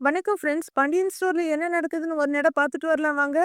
வணக்கம் ஃப்ரெண்ட்ஸ் பாண்டியன் ஸ்டோர்ல என்ன நடக்குதுன்னு ஒரு நேரம் பார்த்துட்டு வரலாம் வாங்க.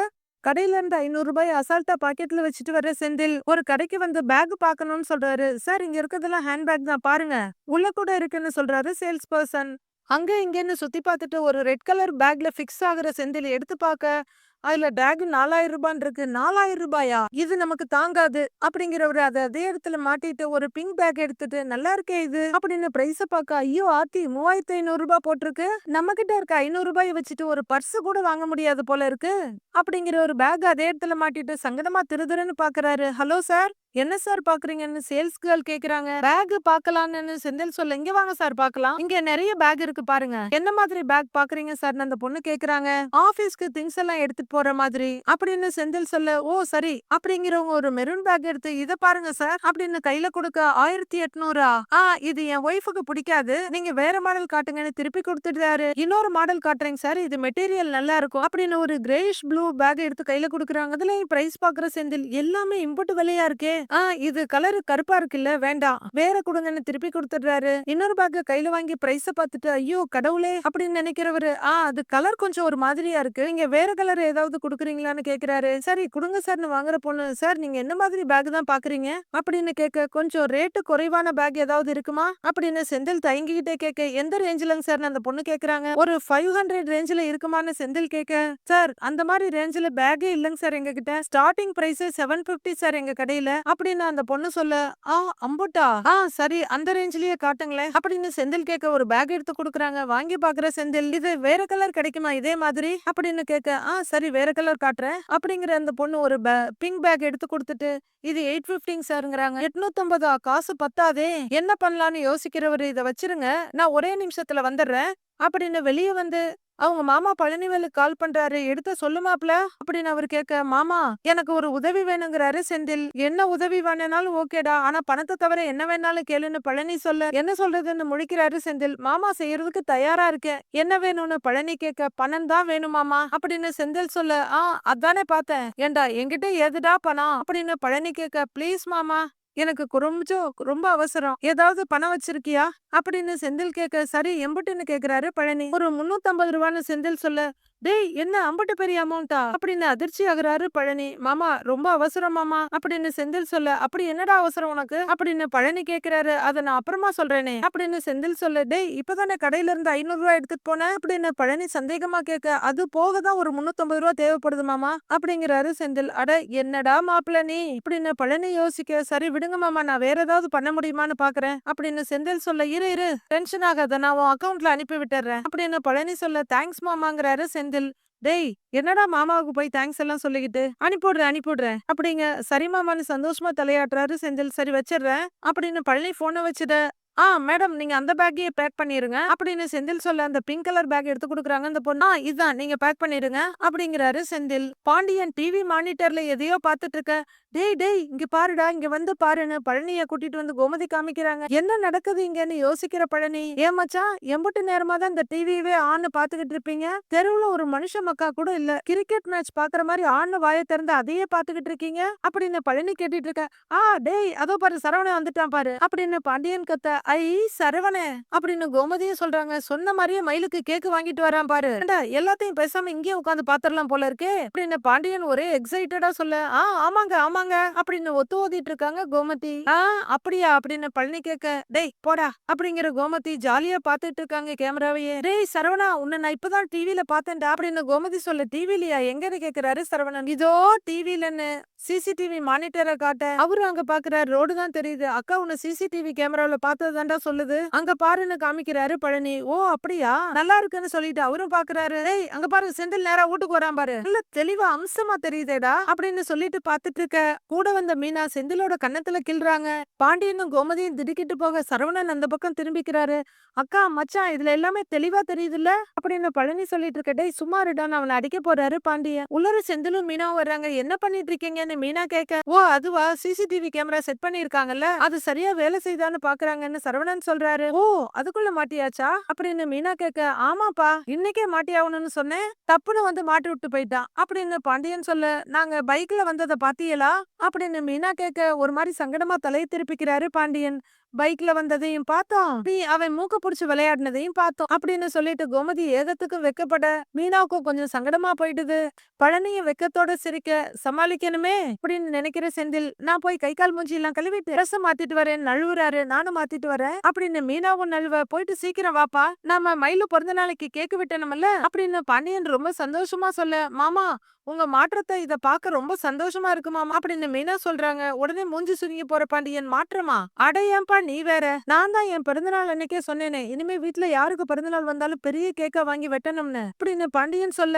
கடையில இருந்து ஐநூறு ரூபாய் அசால்ட்டா பாக்கெட்ல வச்சுட்டு வர செந்தில் ஒரு கடைக்கு வந்து பேக் பாக்கணும்னு சொல்றாரு. சார் இங்க இருக்கிறதெல்லாம் ஹேண்ட் பேக் தான். பாருங்க. உள்ள கூட இருக்குன்னு சொல்றாரு சேல்ஸ் பர்சன் அங்க இங்கன்னு சுத்தி பார்த்துட்டு ஒரு ரெட் கலர் பேக்ல ஃபிக்ஸ் ஆகுற செந்தில் எடுத்து பார்க்க அதுல டேக் நாலாயிரம் ரூபான்னு இருக்கு. நாலாயிரம் ரூபாயா? இது நமக்கு தாங்காது. அப்படிங்கிறவரு அதை அதே இடத்துல மாட்டிட்டு ஒரு பிங்க் பேக் எடுத்துட்டு நல்லா இருக்கே இது. அப்படின்னு பிரைஸ பார்க்க ஐயோ ஆத்தி மூவாயிரத்தி ஐநூறு ரூபாய் போட்டிருக்கு. நம்ம கிட்ட இருக்க ஐநூறு ரூபாய் வச்சுட்டு ஒரு பர்ஸ் கூட வாங்க முடியாது போல இருக்கு. அப்படிங்கிற ஒரு பேக் அதே இடத்துல மாட்டிட்டு சங்கடமா திருதுருன்னு பாக்குறாரு. ஹலோ சார் என்ன சார் பாக்குறீங்கன்னு சேல்ஸ் கேர்ள் கேக்குறாங்க. பேக் பாக்கலாம்னு செந்தில் சொல்ல இங்க வாங்க சார் பாக்கலாம். இங்க நிறைய பேக் இருக்கு பாருங்க. என்ன மாதிரி பேக் பாக்குறீங்க சார் அந்த பொண்ணு கேக்குறாங்க. ஆபீஸ்க்கு திங்ஸ் எல்லாம் எடுத்துட்டு போற மாதிரி. அப்படின்னு செந்தில் சொல்ல ஓ சரி. அப்படிங்கிறவங்க ஒரு மெரூன் பேக் எடுத்து இத பாருங்க சார். அப்படின்னு கையில கொடுக்க ஆயிரத்தி எட்நூறா? ஆ இது என் ஒய்ஃபுக்கு பிடிக்காது. நீங்க வேற மாடல் காட்டுங்கன்னு திருப்பி கொடுத்துட்டாரு. இன்னொரு மாடல் காட்டுறேங்க சார். இது மெட்டீரியல் நல்லா இருக்கும். அப்படின்னு ஒரு கிரேஷ் ப்ளூ பேக் எடுத்து கையில கொடுக்குறாங்க. அதுல பிரைஸ் பாக்குற செந்தில் எல்லாமே இம்புட்டு விலையா இருக்கே. ஆ இது கலரு கருப்பா இருக்குல்ல வேண்டாம். வேற கொடுங்கன்னு திருப்பி கொடுத்துடுறாரு. இன்னொரு பேக்க கையில வாங்கி பிரைஸ பார்த்துட்டு ஐயோ கடவுளே! அப்படின்னு நினைக்கிறவரு. ஆ அது கலர் கொஞ்சம் ஒரு மாதிரியா இருக்கு. நீங்க வேற கலர் ஏதாவது குடுக்குறீங்களான்னு கேக்குறாரு. சரி கொடுங்க சார்னு வாங்குற பொண்ணு சார் நீங்க என்ன மாதிரி பேக் தான் பாக்குறீங்க? அப்படின்னு கேட்க கொஞ்சம் ரேட்டு குறைவான பேக் ஏதாவது இருக்குமா? அப்படின்னு செந்தில் தயங்கிக்கிட்டே கேட்க எந்த ரேஞ்சிலங்க சார் அந்த பொண்ணு கேக்குறாங்க. ஒரு ஃபைவ் ஹண்ட்ரட் ரேஞ்சில இருக்குமான்னு செந்தில் கேட்க சார் அந்த மாதிரி ரேஞ்சில பேக்கே இல்லைங்க சார் எங்க கிட்ட starting price seven fifty sir எங்க கடையில. அப்படின்னு அந்த பொண்ணு சொல்ல ஆ அம்புட்டா? ஆ சரி அந்த ரேஞ்சிலேயே காட்டுங்களேன். அப்படின்னு செந்தில் கேட்க ஒரு பேக் எடுத்து கொடுக்குறாங்க. வாங்கி பாக்குற செந்தில் இது வேற கலர் கிடைக்குமா? இதே மாதிரி? அப்படின்னு கேட்க ஆ சரி வேற கலர் காட்டுறேன். அப்படிங்கிற அந்த பொண்ணு ஒரு பிங்க் பேக் எடுத்து கொடுத்துட்டு இது எயிட் பிப்டிங் சாருங்கிறாங்க. எட்நூத்தம்பதா? காசு பத்தாதே. என்ன பண்ணலாம்னு யோசிக்கிறவர் இதை வச்சிருங்க. நான் ஒரே நிமிஷத்துல வந்துடுறேன். அப்படின்னு வெளியே வந்து அவங்க மாமா பழனிவேலுக்கு கால் பண்றாரு. எடுத்த சொல்லுமாப்ல அப்படின்னு அவர் கேட்க மாமா எனக்கு ஒரு உதவி வேணுங்கிறாரு செந்தில். என்ன உதவி வேணும்னாலும் ஓகேடா ஆனா பணத்தை தவிர என்ன வேணாலும் கேளுன்னு பழனி சொல்ல என்ன சொல்றதுன்னு முழிக்கிறாரு செந்தில். மாமா செய்யறதுக்கு தயாரா இருக்கேன். என்ன வேணும்னு பழனி கேட்க பணம் தான் வேணும் மாமா. அப்படின்னு செந்தில் சொல்ல ஆ அதானே பார்த்தேன். ஏண்டா என்கிட்ட எதுடா பணம்? அப்படின்னு பழனி கேட்க ப்ளீஸ் மாமா. எனக்கு கொஞ்சம் ரொம்ப அவசரம். ஏதாவது பணம் வச்சிருக்கியா? அப்படின்னு செந்தில் கேட்க சரி எம்புட்டுன்னு கேக்குறாரு பழனி. ஒரு முன்னூத்தம்பது ரூபான்னு செந்தில் சொல்ல டேய் என்ன அம்பட்டு பெரிய அமௌண்டா அப்படின்னு அதிர்ச்சி ஆகுறாரு பழனி. மாமா ரொம்ப அவசரம் மாமா. அப்படின்னு செந்தில் சொல்ல அப்படி என்னடா அவசரம் உனக்கு? அப்படின்னு பழனி கேக்குறாரு. அதை நான் அப்புறமா சொல்றேனே. அப்படின்னு செந்தில் சொல்ல டேய் இப்பதானே கடையில இருந்து ஐநூறு ரூபாய் எடுத்துட்டு போனேன் அப்படின்னு பழனி சந்தேகமா கேட்க அது போக தான் ஒரு முன்னூத்தி ரூபா தேவைப்படுது மாமா. அப்படிங்கிறாரு செந்தில். அட என்னடா மாப்பிள்ள நீ? இப்படின்னு பழனி யோசிக்க சரி விடுங்க மாமா. நான் வேற ஏதாவது பண்ண முடியுமான்னு பாக்குறேன். அப்படின்னு செந்தில் சொல்ல இரு இரு. டென்ஷன் ஆகாத. நான் உன் அக்கௌண்ட்ல அனுப்பி விட்டுறேன் அப்படின்னு பழனி சொல்ல தேங்க்ஸ் மாமாங்கிறாரு செந்தில். டேய் என்னடா மாமாவுக்கு போய் தேங்க்ஸ் எல்லாம் சொல்லிக்கிட்டு அனுப்பிடுறேன் அனுப்பிடுறேன் அப்படிங்க. சரி மாமான்னு சந்தோஷமா தலையாட்டுறாரு செந்தில். சரி வச்சிடுறேன் அப்படின்னு பழனி போனை வச்சிட ஆ மேடம் நீங்க அந்த பேக்கையே பேக் பண்ணிருங்க. அப்படின்னு செந்தில் சொல்ல அந்த பிங்க் கலர் பேக் எடுத்து கொடுக்குறாங்க. அந்த பொண்ணு "ஆ, இதுதான் நீங்க பேக் பண்ணிருங்க. அப்படிங்கிறாரு செந்தில். பாண்டியன் டிவி மானிட்டர்ல எதையோ பார்த்துட்டு இருக்க டேய் டேய் இங்க பாருடா இங்க வந்து பாருன்னு பழனிய கூட்டிட்டு வந்து கோமதி காமிக்கிறாங்க. என்ன நடக்குது இங்கன்னு யோசிக்கிற பழனி. ஏமாச்சா எம்பட்டு எம்புட்டு நேரமா தான் இந்த டிவியவே ஆன்னு பாத்துக்கிட்டு இருப்பீங்க? தெருவுல ஒரு மனுஷ மக்கா கூட இல்ல. கிரிக்கெட் மேட்ச் பாக்குற மாதிரி ஆன்னு வாயை திறந்து அதையே பாத்துக்கிட்டு இருக்கீங்க? அப்படின்னு பழனி கேட்டுட்டு இருக்க ஆ டேய் அதோ பாரு சரவணன் வந்துட்டான் பாரு. அப்படின்னு பாண்டியன் கத்த ஐ சரவணே! அப்படின்னு கோமதியும் சொல்றாங்க. சொன்ன மாதிரியே மயிலுக்கு கேக்கு வாங்கிட்டு வரான் பாரு. ஏண்டா, எல்லாத்தையும் பேசாம இங்கேயே உட்காந்து பாத்திரலாம் போல இருக்கே? அப்படின்னு பாண்டியன் ஒரே எக்ஸைட்டடா சொல்ல ஆ ஆமாங்க ஆமாங்க அப்படின்னு ஒத்து ஓதிட்டு இருக்காங்க கோமதி. ஆ அப்படியா? அப்படின்னு பழனி கேட்க டேய் போடா அப்படிங்கிற கோமதி ஜாலியா பாத்துட்டு இருக்காங்க கேமராவையே. டேய் சரவணா உன்னை நான் இப்பதான் டிவில பார்த்தேன்டா அப்படின்னு கோமதி சொல்ல டிவிலயா எங்கன்னு கேக்குறாரு சரவணன். இதோ டிவிலன்னு சிசிடிவி மானிட்டரை காட்ட. அவரு அங்க பாக்குறாரு. ரோடு தான் தெரியுது. அக்கா உன்னை சிசிடிவி கேமராவில பார்த்தது தாண்டா சொல்லுது. அங்க பாருன்னு காமிக்கிறாரு பழனி. ஓ அப்படியா? நல்லா இருக்குன்னு சொல்லிட்டு அவரும் பாக்குறாரு. டேய் அங்க பாரு செந்தில் நேரா வீட்டுக்கு வரான் பாரு. நல்ல தெளிவா அம்சமா தெரியுதேடா அப்படின்னு சொல்லிட்டு பாத்துட்டு இருக்க. கூட வந்த மீனா செந்திலோட கன்னத்துல கிள்றாங்க. பாண்டியனும் கோமதியும் திடுக்கிட்டு போக சரவணன் அந்த பக்கம் திரும்பிக்கிறாரு. அக்கா மச்சான் இதுல எல்லாமே தெளிவா தெரியுதுல்ல? அப்படின்னு பழனி சொல்லிட்டு இருக்க. டேய் சும்மா இருடான்னு அவனை அடிக்க போறாரு பாண்டியன். உள்ளர செந்திலும் மீனாவும் வர்றாங்க. என்ன பண்ணிட்டு இருக்கீங்கன்னு? மீனா கேட்க. ஓ அதுவா? சிசிடிவி கேமரா செட் பண்ணிருக்காங்கல்ல அது சரியா வேலை செய்தான்னு பாக்குறாங்கன்னு சரவணன் சொல்றாரு. ஓ அதுக்குள்ள மாட்டியாச்சா? அப்படின்னு மீனா கேட்க ஆமாப்பா இன்னைக்கே மாட்டியாகணும்னு சொன்னேன். தப்புன்னு வந்து மாட்டி விட்டு போயிட்டான். அப்படின்னு பாண்டியன் சொல்ல நாங்க பைக்ல வந்ததை பாத்தியலா அப்படின்னு மீனா கேட்க ஒரு மாதிரி சங்கடமா தலையை திருப்பிக்கிறாரு பாண்டியன். பைக்ல வந்ததையும் பார்த்தோம். நீ அவன் மூக்க புடிச்சு விளையாடினதையும் பார்த்தோம். அப்படின்னு சொல்லிட்டு கோமதி ஏகத்துக்கும் வெக்கப்பட மீனாவுக்கும் கொஞ்சம் சங்கடமா போயிடுது. பழனியும் வெக்கத்தோட சிரிக்க சமாளிக்கணுமே? அப்படின்னு நினைக்கிற செந்தில் நான் போய் கை கால் மூஞ்சி எல்லாம் கழுவிட்டு ட்ரெஸ் மாத்திட்டு வரேன். நழுவுறாரு. நானும் மாத்திட்டு வரேன். அப்படின்னு மீனாவும் நழுவ போயிட்டு சீக்கிரம் வாப்பா. நாம மயிலு பிறந்த நாளைக்கு கேக்கு விட்டனமல்ல அப்படின்னு பாண்டியன் ரொம்ப சந்தோஷமா சொல்ல மாமா உங்க மாற்றத்தை இத பார்க்க ரொம்ப சந்தோஷமா இருக்கு மாமா. அப்படின்னு மீனா சொல்றாங்க உடனே மூஞ்சி சுருங்கி போற பாண்டியன் மாற்றமா? அட ஏன்பா நீ வேற. நான் தான் என் பிறந்தநாள் அன்னைக்கே சொன்னேனே இனிமே வீட்ல யாருக்கு பிறந்தநாள் வந்தாலும் பெரிய கேக்க வாங்கி வெட்டணும்னு. அப்படின்னு பாண்டியன் சொல்ல?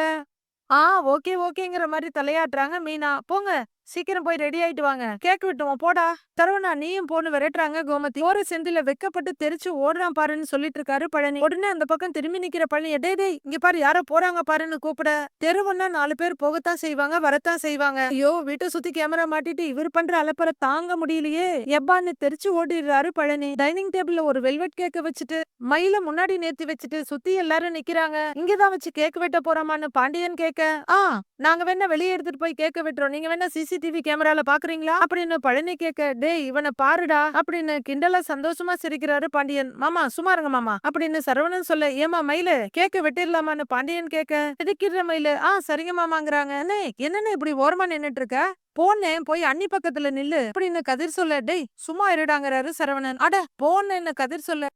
ஆ ஓகே ஓகேங்கிற மாதிரி தலையாட்டுறாங்க மீனா. போங்க. சீக்கிரம் போய் ரெடி ஆயிட்டு வாங்க. கேக் விட்டுவோம். போடா. தரவனா நீயும் போன்னு விரட்டுறாங்க கோமதி. ஓர செந்தில வெக்கப்பட்டு தெரிச்சு ஓடுறான் பாருன்னு சொல்லிட்டு இருக்காரு பழனி. உடனே அந்த பக்கம் திரும்பி நிக்கிற பழனி டேய் இங்க பாரு யாரோ போறாங்க பாருன்னு கூப்பிட. தெருவன்னா நாலு பேர் போகத்தான் செய்வாங்க வரத்தான் செய்வாங்க. ஐயோ வீட்டை சுத்தி கேமரா மாட்டிட்டு இவர் பண்ற அலப்பற தாங்க முடியலையே. எப்பான்னு தெரிச்சு ஓடிடுறாரு பழனி. டைனிங் டேபிள்ல ஒரு வெல்வெட் கேக்க வச்சுட்டு மயில முன்னாடி நேர்த்தி வச்சுட்டு சுத்தி எல்லாரும் நிக்கிறாங்க. இங்கதான் வச்சு கேக் வெட்ட போறோமான்னு பாண்டியன் கேக்க. ஆ நாங்க வேணா வெளியே எடுத்துட்டு போய் கேக்க வெட்டுறோம். நீங்க வேணா சிசி சிசிடிவி கேமரால பாக்குறீங்களா? அப்படின்னு பழனி கேக்க டேய் இவனை பாருடா அப்படின்னு கிண்டலா சந்தோஷமா சிரிக்கிறாரு பாண்டியன். மாமா சும்மா இருங்க மாமா அப்படின்னு சரவணன் சொல்ல ஏமா மயிலு கேக்க வெட்டிடலாமான்னு பாண்டியன் கேக்க திடுக்கிற மயிலு. ஆ சரிங்க மாமாங்கிறாங்க. என்னன்னு இப்படி ஓரமா நின்னுட்டு இருக்க போனேன் போய் அண்ணி பக்கத்துல நில்லு அப்படின்னு கதிர் சொல்ல டேய் சும்மா இருடாங்கறாரு சரவணன். அட போனேன்னு கதிர் சொல்ல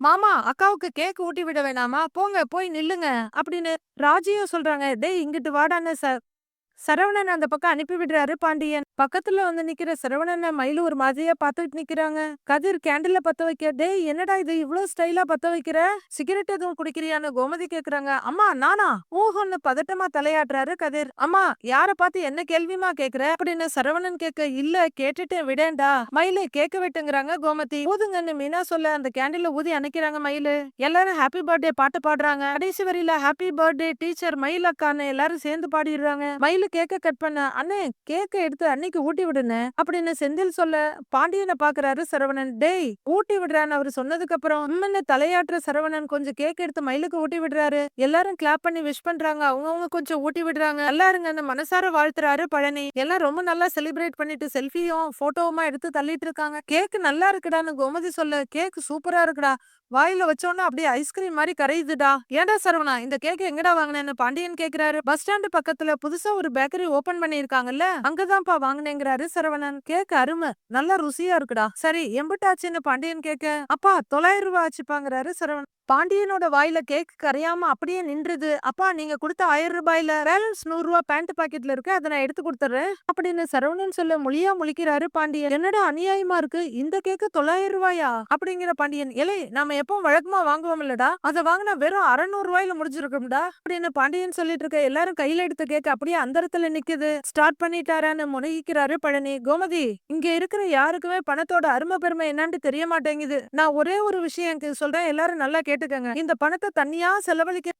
மாமா அக்காவுக்கு கேக் ஊட்டி விட வேணாமா? போங்க போய் நில்லுங்க அப்படின்னு ராஜியும் சொல்றாங்க டேய் இங்கிட்டு வாடான்னு சார் சரவணன் அந்த பக்கம் அனுப்பி விடுறாரு. பாண்டியன் பக்கத்துல வந்து நிக்கிற சரவணனை மயிலு ஒரு மாதிரியா பாத்துட்டு நிக்கிறாங்க. கதிர் கேண்டில்ல பத்த வைக்க டேய் என்னடா இது? இவ்வளவு ஸ்டைலா பத்த வைக்கிற? சிகரெட் எதுவும் குடிக்கிறியான்னு கோமதி கேக்குறாங்க. அம்மா நானா? ஊஹன்னு பதட்டமா தலையாடுறாரு கதிர். அம்மா யார பார்த்து என்ன கேள்விமா கேக்குற? அப்படின்னு சரவணன் கேட்க இல்ல கேட்டுட்டு விடேன்டா. மயிலு கேட்க விட்டுங்கிறாங்க கோமதி. ஊதுங்கன்னு மீனா சொல்ல அந்த கேண்டில்ல ஊதி அணைக்கிறாங்க மயிலு. எல்லாரும் ஹாப்பி பர்த்டே பாட்டு பாடுறாங்க. கடைசி வரியில ஹாப்பி பர்த்டே டீச்சர் மயில் அக்கான்னு எல்லாரும் சேர்ந்து பாடிடுறாங்க. மயிலு கேக்க கட் பண்ண அண்ணே கேக்க எடுத்து அன்னைக்கு ஊட்டி விடுன. அப்படின்னு செந்தில் சொல்ல பாண்டியனை பாக்குறாரு சரவணன். டேய் ஊட்டி விடுறான்னு அவரு சொன்னதுக்கு அப்புறம் உம்முன்னு தலையாட்டுற சரவணன் கொஞ்சம் கேக் எடுத்து மயிலுக்கு ஊட்டி விடுறாரு. எல்லாரும் கிளாப் பண்ணி விஷ் பண்றாங்க. அவங்கவுங்க கொஞ்சம் ஊட்டி விடுறாங்க. எல்லாருங்க அந்த மனசார வாழ்த்துறாரு பழனி. எல்லாம் ரொம்ப நல்லா செலிப்ரேட் பண்ணிட்டு செல்ஃபியும் போட்டோவுமா எடுத்து தள்ளிட்டு இருக்காங்க. கேக் நல்லா இருக்குடான்னு கோமதி சொல்ல கேக் சூப்பரா இருக்குடா. வாயில வச்சோன்னா அப்படியே ஐஸ்கிரீம் மாதிரி கரையுதுடா. ஏன்டா சரவணா இந்த கேக் எங்கடா வாங்கினேன்னு பாண்டியன் கேக்குறாரு. பஸ் ஸ்டாண்டு பக்கத்துல புதுசா ஒரு பேக்கரி ஓபன் பண்ணிருக்காங்கல்ல அங்கதான்ப்பா வாங்கினேங்கிறாரு சரவணன். கேக் அருமை. நல்லா ருசியா இருக்குடா. சரி எம்பிட்டாச்சுன்னு பாண்டியன் கேக்க அப்பா தொள்ளாயிரம் ரூபாய் ஆச்சுப்பாங்கிறாரு சரவணன். பாண்டியனோட வாயில கேக் கரையாம அப்படியே நின்றுது. அப்பா நீங்க கொடுத்த ஆயிரம் ரூபாயில பேலன்ஸ் நூறு ரூபாய் பேண்ட் பாக்கெட்ல இருக்கு அதை நான் எடுத்து கொடுத்துறேன் அப்படின்னு சரவணன் சொல்ல மொழியா முழிக்கிறாரு பாண்டியன். என்னடா அநியாயமா இருக்கு? இந்த கேக்கு தொள்ளாயிரம் ரூபாயா? அப்படிங்கிற பாண்டியன். இலை நாம எப்பவும் வழக்கமா வாங்குவோம் இல்லடா அதை வாங்கினா வெறும் அறநூறு ரூபாயில முடிஞ்சிருக்கும்டா அப்படின்னு பாண்டியன் சொல்லிட்டு இருக்க எல்லாரும் கையில எடுத்த கேக் அப்படியே அந்த இடத்துல நிக்குது. ஸ்டார்ட் பண்ணிட்டாரான்னு முனகிக்கிறாரு பழனி. கோமதி இங்க இருக்கிற யாருக்குமே பணத்தோட அருமை பெருமை என்னன்னு தெரிய மாட்டேங்குது. நான் ஒரே ஒரு விஷயம் எனக்கு சொல்றேன். எல்லாரும் நல்லா கேட்டுக்கங்க. இந்த பணத்தை தனியா செலவழிக்க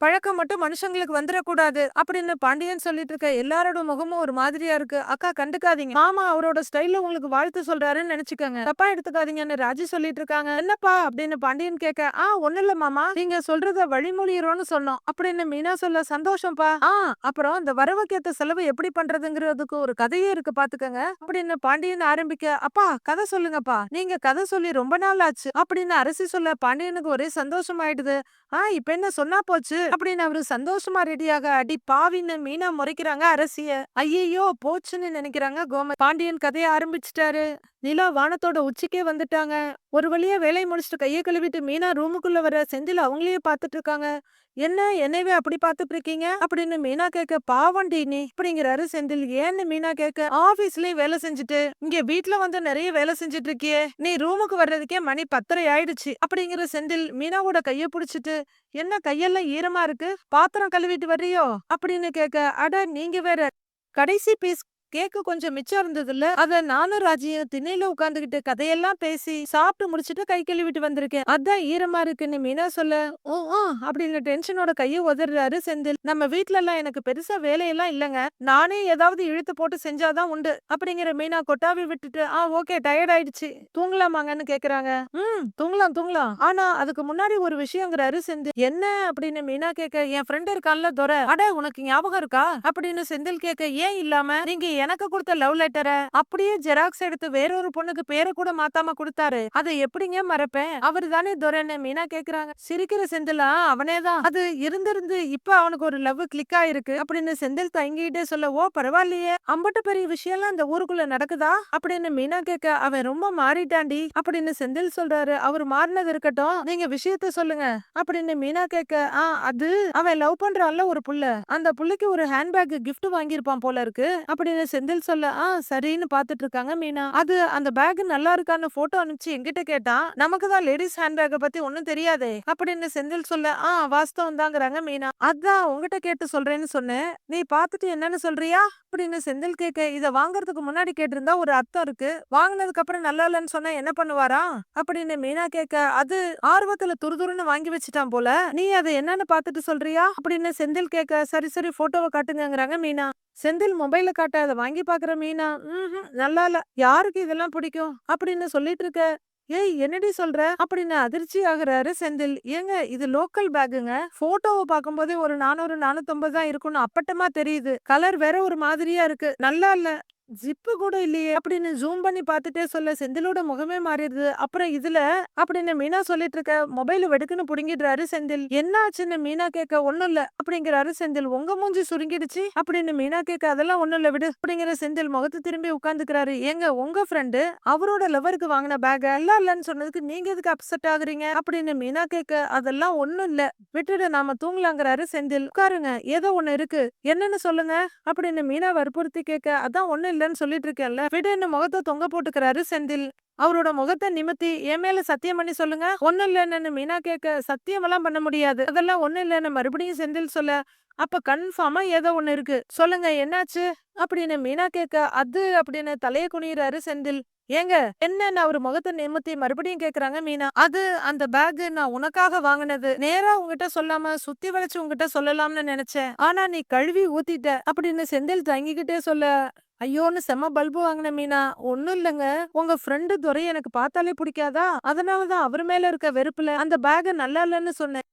பழக்கம் மட்டும் மனுஷங்களுக்கு வந்துடக்கூடாது அப்படின்னு பாண்டியன் சொல்லிட்டு இருக்க எல்லாரோட முகமும் ஒரு மாதிரியா இருக்கு. அக்கா கண்டுக்காதீங்க. மாமா அவரோட ஸ்டைல்ல உங்களுக்கு வாழ்த்து சொல்றாருன்னு நினைச்சுக்கோங்க. தப்பா எடுத்துக்காதீங்கன்னு ராஜி சொல்லிட்டு இருக்காங்க என்னப்பா? அப்படின்னு பாண்டியன் கேட்க ஆ ஒண்ணு இல்ல மாமா. நீங்க சொல்றத வழிமொழியிறோம்னு சொன்னோம். அப்படின்னு மீனா சொல்ல சந்தோஷம்ப்பா. ஆ அப்புறம் இந்த வரவுக்கேத்த செலவு எப்படி பண்றதுங்கிறதுக்கு ஒரு கதையே இருக்கு பாத்துக்கோங்க. அப்படின்னு பாண்டியன் ஆரம்பிக்க அப்பா கதை சொல்லுங்கப்பா. நீங்க கதை சொல்லி ரொம்ப நாள் ஆச்சு. அப்படின்னு அரசி சொல்ல பாண்டியனுக்கு ஒரே சந்தோஷம் ஆயிடுது ஆ இப்ப என்ன சொன்னா போச்சு? அப்படின்னு அவரு சந்தோஷமா ரெடியாக அடி பாவின்னு மீனா முறைக்கிறாங்க. அரசிய ஐயையோ போச்சுன்னு நினைக்கிறாங்க. கோம பாண்டியன் கதையை ஆரம்பிச்சிட்டாரு. நிலா வானத்தோட உச்சிக்கே வந்துட்டாங்க. ஒரு வழியா வேலையை முடிச்சுட்டு கையை கழுவிட்டு மீனா ரூமுக்குள்ள வர செந்தில் அவங்களையே பார்த்துட்டு இருக்காங்க. என்ன? என்னவே அப்படி பார்த்துட்டு இருக்கீங்க? அப்படின்னு மீனா கேட்க பாவண்டி நீ அப்படிங்கிறாரு செந்தில். ஏன்னு? மீனா கேட்க ஆபீஸ்லயும் வேலை செஞ்சுட்டு இங்க வீட்டுல வந்து நிறைய வேலை செஞ்சுட்டு இருக்கியே நீ ரூமுக்கு வர்றதுக்கே மணி பத்தரை ஆயிடுச்சு அப்படிங்கிற செந்தில் மீனாவோட கைய புடிச்சிட்டு என்ன கையெல்லாம் ஈரமா இருக்கு? பாத்திரம் கழுவிட்டு வர்றியோ? அப்படின்னு கேட்க அட நீங்க வேற கடைசி பீஸ் கேக்கு கொஞ்சம் மிச்சம் இருந்ததுல அத நானும் ராஜியும் திண்ணையில உட்காந்துகிட்டு கதையெல்லாம் பேசி சாப்பிட்டு முடிச்சிட்டு கை கழுவிட்டு வந்திருக்கேன். அதான் ஈரமா இருக்குன்னு மீனா சொல்ல ஓ ஓ அப்படின்னு டென்ஷனோட கையை உதறாரு செந்தில். நம்ம வீட்டுல எல்லாம் எனக்கு பெருசா வேலையெல்லாம் இல்லைங்க. நானே ஏதாவது இழுத்து போட்டு செஞ்சாதான் உண்டு அப்படிங்கிற மீனா கொட்டாவி விட்டுட்டு ஆ ஓகே டயர்ட் ஆயிடுச்சு. தூங்கலாமாங்கன்னு கேக்குறாங்க. ம் தூங்கலாம் தூங்கலாம். ஆனா அதுக்கு முன்னாடி ஒரு விஷயங்கிறாரு செந்தில். என்ன அப்படின்னு மீனா கேட்க என் ஃப்ரெண்ட் இருக்கான்ல துரை. அட உனக்கு ஞாபகம் இருக்கா? அப்படின்னு செந்தில் கேட்க ஏன் இல்லாம? நீங்க எனக்கு கொடுத்த லவ் லெட்டரை அப்படியே ஜெராக்ஸ் எடுத்து வேறொரு பொண்ணுக்கு பேரை கூட மாத்தாம கொடுத்தாரு. அதை எப்படிங்க மறப்பேன்? அவர் தானே துரைன்னு மீனா கேக்குறாங்க. சிரிக்கிற செந்திலா அவனே தான் அது இருந்திருந்து இப்ப அவனுக்கு ஒரு லவ் கிளிக் ஆயிருக்கு அப்படின்னு செந்தில் தயங்கிட்டே சொல்ல ஓ பரவாயில்லையே. அம்பட்டு பெரிய விஷயம்லாம் இந்த ஊருக்குள்ள நடக்குதா? அப்படின்னு மீனா கேட்க அவன் ரொம்ப மாறிட்டாண்டி அப்படின்னு செந்தில் சொல்றாரு அவர் மாறினது இருக்கட்டும். நீங்க விஷயத்த சொல்லுங்க. அப்படின்னு மீனா கேட்க ஆ அது அவன் லவ் பண்றான்ல ஒரு புள்ள. அந்த புள்ளைக்கு ஒரு ஹேண்ட்பேக் கிஃப்ட் வாங்கியிருப்பான் போல இருக்கு. அப்படின்னு செந்தில் சொல்ல ஆ சரின்னு பாத்துட்டு இருக்காங்க மீனா. அது அந்த பேக் நல்லா இருக்கான்னு போட்டோ அனுப்பிச்சு எங்கிட்ட கேட்டான் நமக்கு தான் லேடிஸ் ஹேண்ட்பேக்கை பத்தி ஒண்ணும் தெரியாதே. அப்படின்னு செந்தில் சொல்ல ஆ வாஸ்தவம் தாங்கிறாங்க மீனா. அதான் உங்ககிட்ட கேட்டு சொல்றேன்னு சொன்னேன். நீ பாத்துட்டு என்னன்னு சொல்றியா? அப்படின்னு செந்தில் கேட்க இத வாங்குறதுக்கு முன்னாடி கேட்டிருந்தா ஒரு அர்த்தம் இருக்கு. வாங்கினதுக்கு அப்புறம் நல்லா இல்லைன்னு சொன்னா என்ன பண்ணுவாரா? அப்படின்னு மீனா கேட்க அது ஆர்வத்துல துருதுருன்னு வாங்கி வச்சுட்டான் போல. நீ அதை என்னன்னு பாத்துட்டு சொல்றியா? அப்படின்னு செந்தில் கேட்க சரி சரி போட்டோவை காட்டுங்கிறாங்க மீனா. செந்தில் மொபைல காட்ட அதை வாங்கி பாக்குற மீனா? ம்ஹும், நல்லா இல்ல. யாருக்கு இதெல்லாம் பிடிக்கும்? அப்படின்னு சொல்லிட்டு இருக்க. ஏய் என்னடி சொல்ற? அப்படின்னு அதிர்ச்சி ஆகுறாரு செந்தில். ஏங்க இது லோக்கல் பேக்குங்க போட்டோவை பார்க்கும்போதே ஒரு நானூறு நானூத்தொன்பது தான் இருக்கும்னு அப்பட்டமா தெரியுது. கலர் வேற ஒரு மாதிரியா இருக்கு. நல்லா இல்ல. ஜிப்பு கூட இல்லையே அப்படின்னு ஜூம் பண்ணி பார்த்துட்டே சொல்ல செந்திலோட முகமே மாறிடுது. அப்புறம் இதுல அப்படின்னு மீனா சொல்லிட்டு இருக்க மொபைல் வெடுக்குன்னு புடுங்கிடுறாரு செந்தில். என்ன ஆச்சுன்னு மீனா கேட்க ஒண்ணும் இல்ல. அப்படிங்கிறாரு செந்தில். உங்க மூஞ்சி சுருங்கிடுச்சு. அப்படின்னு மீனா கேட்க அதெல்லாம் ஒண்ணும் இல்ல விடு. அப்படிங்கிற செந்தில் முகத்தை திரும்பி உட்காந்துக்கிறாரு ஏங்க உங்க ஃப்ரெண்டு அவரோட லவருக்கு வாங்கின பேக் எல்லாம் இல்லன்னு சொன்னதுக்கு நீங்க எதுக்கு அப்செட் ஆகுறீங்க? அப்படின்னு மீனா கேட்க அதெல்லாம் ஒண்ணும் இல்ல. விட்டுடு நாம தூங்கலாங்கிறாரு செந்தில். உட்காருங்க ஏதோ ஒண்ணு இருக்கு. என்னன்னு சொல்லுங்க. அப்படின்னு மீனா வற்புறுத்தி கேட்க அதான் ஒண்ணு இல்லைன்னு சொல்லிட்டு இருக்கேன்ல விடுன்னு முகத்தை தொங்க போட்டுக்கிறாரு செந்தில். அவரோட முகத்தை நிமித்தி என் மேல சத்தியம் பண்ணி சொல்லுங்க. ஒன்னும் இல்லைன்னு மீனா கேட்க சத்தியமெல்லாம் பண்ண முடியாது. அதெல்லாம் ஒன்னும் இல்லைன்னு மறுபடியும் செந்தில் சொல்ல அப்ப கன்ஃபார்மா ஏதோ ஒண்ணு இருக்கு. சொல்லுங்க என்னாச்சு? அப்படின்னு மீனா கேட்க அது அப்படின்னு தலைய குனியறாரு செந்தில். ஏங்க என்னன்னு அவர் முகத்தை நிமித்தி மறுபடியும் கேக்குறாங்க மீனா. அது அந்த பேக் நான் உனக்காக வாங்கினது. நேரா உங்ககிட்ட சொல்லாம சுத்தி வளைச்சு உங்ககிட்ட சொல்லலாம்னு நினைச்சேன். ஆனா நீ கழுவி ஊத்திட்ட அப்படின்னு செந்தில் தங்கிக்கிட்டே சொல்ல ஐயோன்னு செம்ம பல்பு வாங்கின மீனா. ஒன்னும் இல்லைங்க. உங்க ஃப்ரெண்டு துரை எனக்கு பார்த்தாலே பிடிக்காதா? அதனாலதான் அவர் மேல இருக்க வெறுப்புல அந்த பேக நல்லா இல்லைன்னு சொன்னேன்.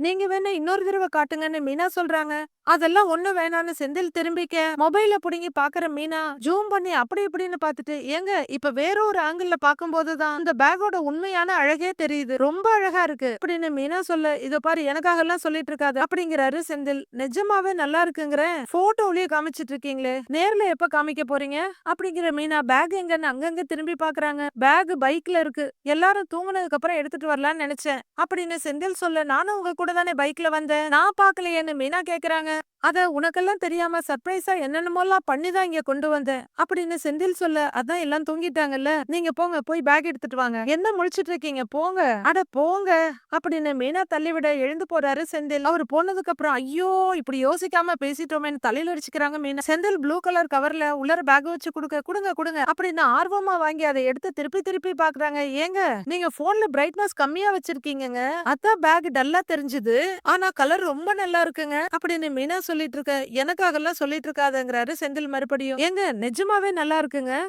நீங்க வேணா இன்னொரு தடவை காட்டுங்கன்னு மீனா சொல்றாங்க. அதெல்லாம் ஒண்ணு வேணான்னு செந்தில் திரும்பிக்க மொபைல புடுங்கி பாக்குற மீனா ஜூம் பண்ணி அப்படி இப்படின்னு பாத்துட்டு ஏங்க இப்ப வேற ஒரு ஆங்கிள் பாக்கும்போதுதான் இந்த பேக்கோட உண்மையான அழகே தெரியுது. ரொம்ப அழகா இருக்கு அப்படின்னு மீனா சொல்ல இத பாரு எனக்காக எல்லாம் சொல்லிட்டு இருக்காது அப்படிங்கிறாரு செந்தில். நிஜமாவே நல்லா இருக்குங்கிறேன் போட்டோலயே காமிச்சிட்டு இருக்கீங்களே நேர்ல எப்ப காமிக்க போறீங்க? அப்படிங்கிற மீனா பேக் எங்கன்னு அங்கங்க திரும்பி பாக்குறாங்க. பேக் பைக்ல இருக்கு. எல்லாரும் தூங்குனதுக்கு அப்புறம் எடுத்துட்டு வரலாம்னு நினைச்சேன் அப்படின்னு செந்தில் சொல்ல நானும் உங்க கூட தானே பைக்ல வந்தேன். நான் பாக்கலையேன்னு மீனா கேக்குறாங்க. அத உனக்கெல்லாம் தெரியாம சர்ப்ரைஸா என்னென்னமோலாம் பண்ணிதான் இங்க கொண்டு வந்தேன். அப்படின்னு செந்தில் சொல்ல அதான் எல்லாம் தூங்கிட்டாங்கல்ல நீங்க போங்க போய் பேக் எடுத்துட்டு வாங்க. என்ன முழிச்சிட்டு இருக்கீங்க? போங்க. அட போங்க. அப்படின்னு மீனா தள்ளிவிட எழுந்து போறாரு செந்தில். அவர் போனதுக்கு அப்புறம் ஐயோ இப்படி யோசிக்காம பேசிட்டோமேன்னு தலையில அடிச்சுக்கிறாங்க மீனா. செந்தில் ப்ளூ கலர் கவர்ல உள்ளர பேக் வச்சு கொடுக்க கொடுங்க கொடுங்க. அப்படின்னு ஆர்வமா வாங்கி அதை எடுத்து திருப்பி திருப்பி பாக்குறாங்க. ஏங்க நீங்க போன்ல பிரைட்னஸ் கம்மியா வச்சிருக்கீங்க அதான் பேக் டல்லா தெரிஞ்சுது. ஆனா கலர் ரொம்ப நல்லா இருக்குங்க அப்படின்னு மீனா சொல்லிட்டு இருக்க எனக்காகலாம் சொல்லிட்டு இருக்காதுங்கிறாரு செந்தில் மறுபடியும். ஏங்க நிஜமாவே நல்லா இருக்குங்க.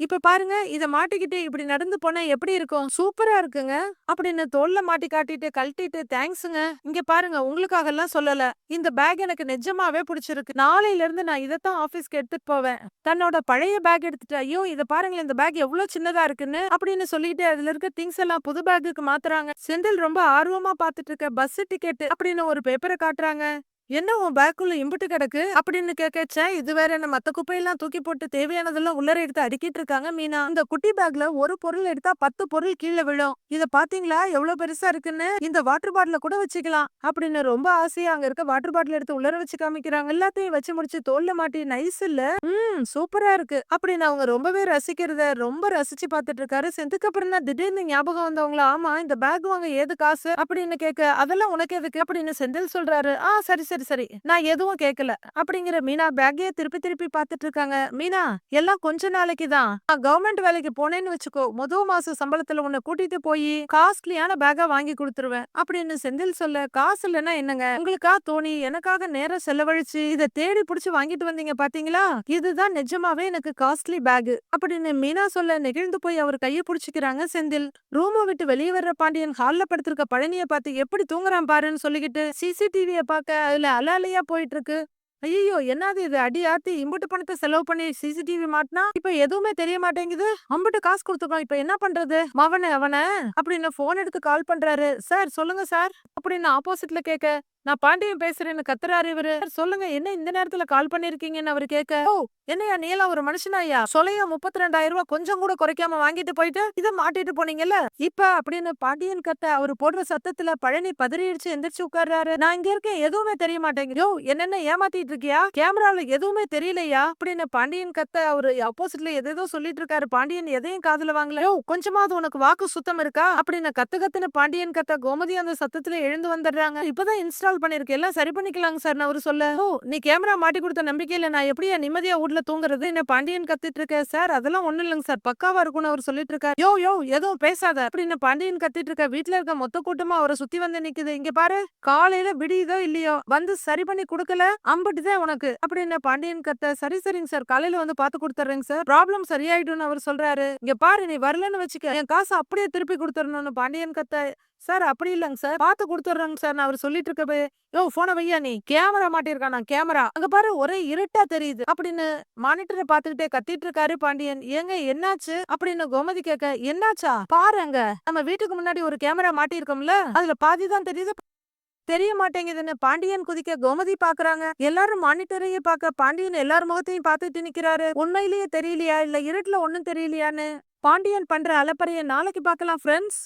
இப்ப பாருங்க இத மாட்டிக்கிட்டு இப்படி நடந்து போனா எப்படி இருக்கும்? சூப்பரா இருக்குங்க. அப்படின்னு தோல்ல மாட்டி காட்டிட்டு கழட்டிட்டு தேங்க்ஸுங்க. இங்க பாருங்க உங்களுக்காக எல்லாம் சொல்லல. இந்த பேக் எனக்கு நிஜமாவே பிடிச்சிருக்கு. நாளையில இருந்து நான் இதத்தான் ஆபீஸ்க்கு எடுத்துட்டு போவேன். தன்னோட பழைய பேக் எடுத்துட்டு ஐயோ இத பாருங்களேன் இந்த பேக் எவ்வளவு சின்னதா இருக்குன்னு அப்படின்னு சொல்லிட்டு அதுல இருக்க திங்ஸ் எல்லாம் புது பேக்குக்கு மாத்துறாங்க. செந்தில் ரொம்ப ஆர்வமா பாத்துட்டு இருக்க பஸ் டிக்கெட் அப்படின்னு ஒரு பேப்பரை காட்டுறாங்க. என்ன உன் பேக்குள்ள இம்புட்டு கிடக்கு? அப்படின்னு கேட்கச்சேன் இது வேற என்ன மத்த குப்பையெல்லாம் தூக்கி போட்டு தேவையானதெல்லாம் உள்ளர எடுத்து அடுக்கிட்டு இருக்காங்க மீனா. இந்த குட்டி பேக்ல ஒரு பொருள் எடுத்தா பத்து பொருள் கீழே விழும். இத பாத்தீங்களா? எவ்வளவு பெருசா இருக்குன்னு? இந்த வாட்டர் பாட்டில கூட வச்சுக்கலாம். அப்படின்னு ரொம்ப ஆசையா அங்க இருக்க வாட்டர் பாட்டில் எடுத்து உள்ளர வச்சு காமிக்கிறாங்க. எல்லாத்தையும் வச்சு முடிச்சு தோல்ல மாட்டி நைஸ் இல்ல. ம் சூப்பரா இருக்கு. அப்படின்னு அவங்க ரொம்பவே ரசிக்கிறத ரொம்ப ரசிச்சு பாத்துட்டு இருக்காரு. செதுக்கு அப்புறம் தான் திடீர்னு ஞாபகம் வந்தவங்களா ஆமா இந்த பேக் வாங்க ஏது காசு? அப்படின்னு கேட்க அதெல்லாம் உனக்கு எதுக்கு? அப்படின்னு செந்தில் சொல்றாரு. ஆ சரி சரி. சரி நான் எதுவும் கேட்கல அப்படிங்கிற மீனா பேக்கையே திருப்பி திருப்பி பார்த்துட்டு இருக்காங்க மீனா எல்லாம் கொஞ்ச நாளைக்கு தான். நான் கவர்மெண்ட் வேலைக்கு போனேன்னு வச்சுக்கோ. முதல் மாச சம்பளத்துல உன்னை கூட்டிட்டு போய் காஸ்ட்லியான பேக்கா வாங்கி கொடுத்துருவேன். அப்படின்னு செந்தில் சொல்ல காசு இல்லைன்னா என்னங்க? உங்களுக்கா தோணி எனக்காக நேரம் செலவழிச்சு இதை தேடி புடிச்சு வாங்கிட்டு வந்தீங்க பாத்தீங்களா? இதுதான் நிஜமாவே எனக்கு காஸ்ட்லி பேக். அப்படின்னு மீனா சொல்ல நெகிழ்ந்து போய் அவர் கையை புடிச்சுக்கிறாங்க செந்தில். ரூமை விட்டு வெளியே வர்ற பாண்டியன் ஹால்ல படுத்திருக்க பழனிய பார்த்து எப்படி தூங்குறான் பாருன்னு சொல்லிக்கிட்டு சிசிடிவிய பார்க்க அதுல அலாலையா போயிட்டு இருக்கு ஐயோ என்னது இது? அடி ஆத்தி இம்புட்டு பணத்தை செலவு பண்ணி சிசிடிவி மாட்டினா? இப்ப எதுவுமே தெரிய மாட்டேங்குது. அம்புட்டு காசு கொடுத்துருக்கோம் இப்ப என்ன பண்றது? மவன அவன அப்படின்னு போன் எடுத்து கால் பண்றாரு. சார் சொல்லுங்க சார் அப்படின்னு ஆப்போசிட்ல கேக்க. நான் பாண்டியன் பேசுறேன்னு கத்துறாரு இவரு. சொல்லுங்க என்ன இந்த நேரத்துல கால் பண்ணிருக்கீங்கன்னு அவரு கேட்க. ஓ என்னையா நீலாம் ஒரு மனுஷனாயா சொலையா முப்பத்தி ரெண்டாயிரம் ரூபாய் கொஞ்சம் கூட குறைக்காம வாங்கிட்டு போயிட்டு இதை மாட்டிட்டு போனீங்கல்ல? இப்ப அப்படின்னு பாண்டியன் கத்த அவரு போடுற சத்தத்துல பழனி பதறிடுச்சு எந்திரிச்சு உட்கார்றாரு. நான் இங்க இருக்கேன் எதுவுமே தெரிய மாட்டேங்குது. யோ என்னென்ன ஏமாத்திட்டு இருக்கியா? கேமரால எதுவுமே தெரியலையா? அப்படின்னு பாண்டியன் கத்த அவரு அப்போசிட்ல எதேதோ சொல்லிட்டு இருக்காரு. பாண்டியன் எதையும் காதுல வாங்கல. யோ கொஞ்சமாவது உனக்கு வாக்கு சுத்தம் இருக்கா? அப்படின்னு கத்து கத்துன பாண்டியன் கத்த கோமதி அந்த சத்தத்துல எழுந்து வந்துடுறாங்க. இப்பதான் இன்ஸ்டால் பண்ணிருக்கேன் எல்லாம் சரி பண்ணிக்கலாங்க சார் நான் அவரு சொல்ல. ஓ நீ கேமரா மாட்டி கொடுத்த நம்பிக்கையில நான் எப்படியா நிம்மதியா வீட்ல தூங்குறது? என்ன பாண்டியன் கத்திட்டு இருக்கேன் சார் அதெல்லாம் ஒண்ணும் இல்லைங்க சார். பக்காவா இருக்கும்னு அவர் சொல்லிட்டு இருக்காரு. யோ யோ எதுவும் பேசாத. அப்படின்னு பாண்டியன் கத்திட்டு இருக்க? வீட்டுல இருக்க மொத்த கூட்டமா அவரை சுத்தி வந்து நிக்குது. இங்க பாரு காலையில விடியுதோ இல்லையோ? வந்து சரி பண்ணி கொடுக்கல? அம்பட்டுதான் உனக்கு. அப்படின்னு பாண்டியன் கத்த? சரி சரிங்க சார். காலையில வந்து பாத்து கொடுத்துறேங்க சார். ப்ராப்ளம் சரியாயிடும்னு அவர் சொல்றாரு. இங்க பாரு நீ வரலன்னு வச்சுக்க. என் காசு அப்படியே திருப்பி கொடுத்துடணும்னு பாண்டியன் கத்த. சார் அப்படி இல்லைங்க சார். பார்த்து கொடுத்துட்றேங்க சார் நான் அவர் சொல்லிட்டு இருக்கவே யோ போன வையா நீ? கேமரா மாட்டிருக்கானா கேமரா. அங்க பாரு ஒரே இருட்டா தெரியுது. அப்படின்னு மானிட்டரை பாத்துக்கிட்டே கத்திட்டு இருக்காரு பாண்டியன். ஏங்க என்னாச்சு? அப்படின்னு கோமதி கேட்க என்னாச்சா? பாருங்க நம்ம வீட்டுக்கு முன்னாடி ஒரு கேமரா மாட்டிருக்கோம்ல அதுல பாதி தான் தெரியுது. தெரிய மாட்டேங்குதுன்னு பாண்டியன் குதிக்க கோமதி பாக்குறாங்க எல்லாரும் மானிட்டரையே பார்க்க பாண்டியன் எல்லார் முகத்தையும் பார்த்துட்டு நிக்கிறாரு. உண்மையிலேயே தெரியலையா? இல்ல இருட்டுல ஒன்னும் தெரியலையான்னு? பாண்டியன் பண்ற அலப்பறைய நாளைக்கு பார்க்கலாம் ஃப்ரெண்ட்ஸ்